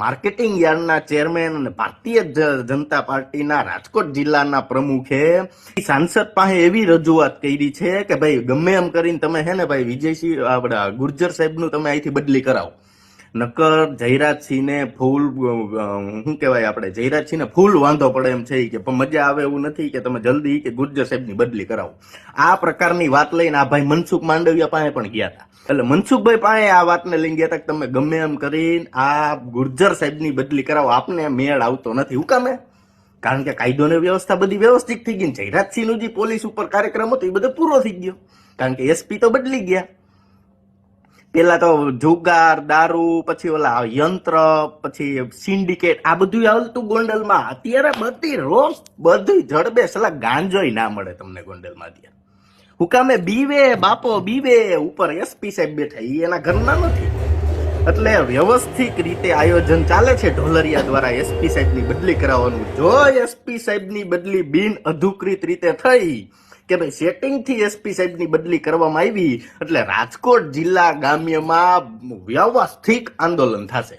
Marketing યાર્ડના chairman અને ભારતીય જનતા પાર્ટીના રાજકોટ જિલ્લાના પ્રમુખે સાંસદ પાસે એવી રજૂઆત કરી છે કે ભાઈ ગમે એમ કરીને તમે હે ને ભાઈ વિજયસિંહ, આપડા ગુર્જર સાહેબનું તમે અહીંથી બદલી કરાવો. નકર જયરાજસિંહને ફૂલ શું કહેવાય આપણે, જયરાજસિંહને ફૂલ વાંધો પડે એમ છે કે મજા આવે એવું નથી કે તમે જલ્દી કે ગુર્જર સાહેબની બદલી કરાવો. આ પ્રકારની વાત લઈને આ ભાઈ મનસુખ માંડવિયા પાસે પણ ગયા હતા. એટલે મનસુખભાઈ પાસે આ વાતને લઈને ગયા હતા કે, તમે ગમે એમ કરીને આ ગુર્જર સાહેબની બદલી કરાવો, આપને મેળ આવતો નથી. હું કામે? કારણ કે કાયદો ને વ્યવસ્થા બધી વ્યવસ્થિત થઈ ગઈ જયરાજસિંહનું જે પોલીસ ઉપર કાર્યક્રમ હતો, એ બધો પૂરો થઈ ગયો. કારણ કે એસપી તો બદલી ગયા. પેલા તો જુગાર, દારૂ, પછી ઓલા યંત્ર, પછી સિન્ડિકેટ, આ બધું આવતું ગોંડલમાં. અત્યારે બધી રોજ બધી જડબે સલા ગાંજોય ના મળે તમને ગોંડલમાં અત્યારે. હુકામે બીવે, બાપો બીવે, ઉપર એસપી સાહેબ બેઠા એ એના ઘરના નથી. એટલે વ્યવસ્થિત રીતે આયોજન ચાલે છે ઢોલરિયા દ્વારા એસપી સાહેબની બદલી કરાવવાનું. જો એસપી સાહેબની બદલી બિન અધિકૃત રીતે થઈ કે ભાઈ સેટિંગથી એસપી સાહેબની બદલી કરવામાં આવી, એટલે રાજકોટ જિલ્લા ગામ્યમાં વ્યવસ્થિત આંદોલન થશે.